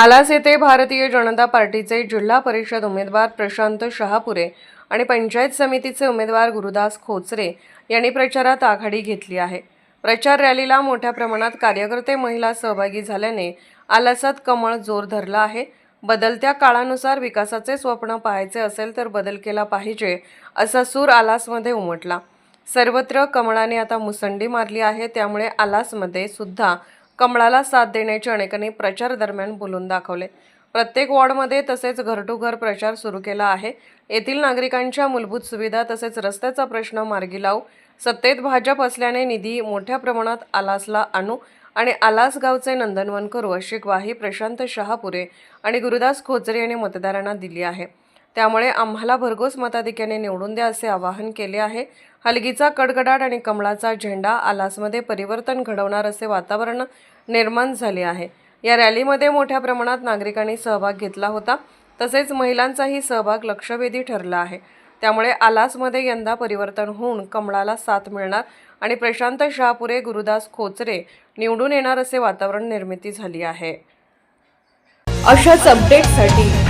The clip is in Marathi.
आलास येथे भारतीय जनता पार्टीचे जिल्हा परिषद उमेदवार प्रशांत शहापुरे आणि पंचायत समितीचे उमेदवार गुरुदास खोचरे यांनी प्रचारात आघाडी घेतली आहे. प्रचार रॅलीला मोठ्या प्रमाणात कार्यकर्ते महिला सहभागी झाल्याने आलासात कमळ जोर धरला आहे. बदलत्या काळानुसार विकासाचे स्वप्न पाहायचे असेल तर बदल केला पाहिजे असा सूर आलासमध्ये उमटला. सर्वत्र कमळाने आता मुसंडी मारली आहे त्यामुळे आलासमध्ये सुद्धा कमळाला साथ देण्याचे अनेकांनी प्रचार दरम्यान बोलून दाखवले. प्रत्येक वॉर्डमध्ये तसेच घर टू घर प्रचार सुरू केला आहे. येथील नागरिकांच्या मूलभूत सुविधा तसेच रस्त्याचा प्रश्न मार्गी लावू. सत्तेत भाजप असल्याने निधी मोठ्या प्रमाणात आलासला आणू आणि आलास गावचे नंदनवन करू अशी ग्वाही प्रशांत शहापुरे आणि गुरुदास खोचरे यांनी मतदारांना दिली आहे. त्यामुळे आम्हाला भरघोस मताधिक्याने निवडून द्या असे आवाहन केले आहे. हलगीचा कडकडाट आणि कमळाचा झेंडा आलासमध्ये परिवर्तन घडवणार असे वातावरण निर्माण झाले आहे. या रॅलीमध्ये मोठ्या प्रमाणात नागरिकांनी सहभाग घेतला होता. तसेच महिलांचाही सहभाग लक्षवेधी ठरला आहे. त्यामुळे आलासमध्ये यंदा परिवर्तन होऊन कमळाला साथ मिळणार आणि प्रशांत शहापुरे गुरुदास खोचरे निवडून येणार असे वातावरण निर्मिती झाली आहे. अशाच अपडेटसाठी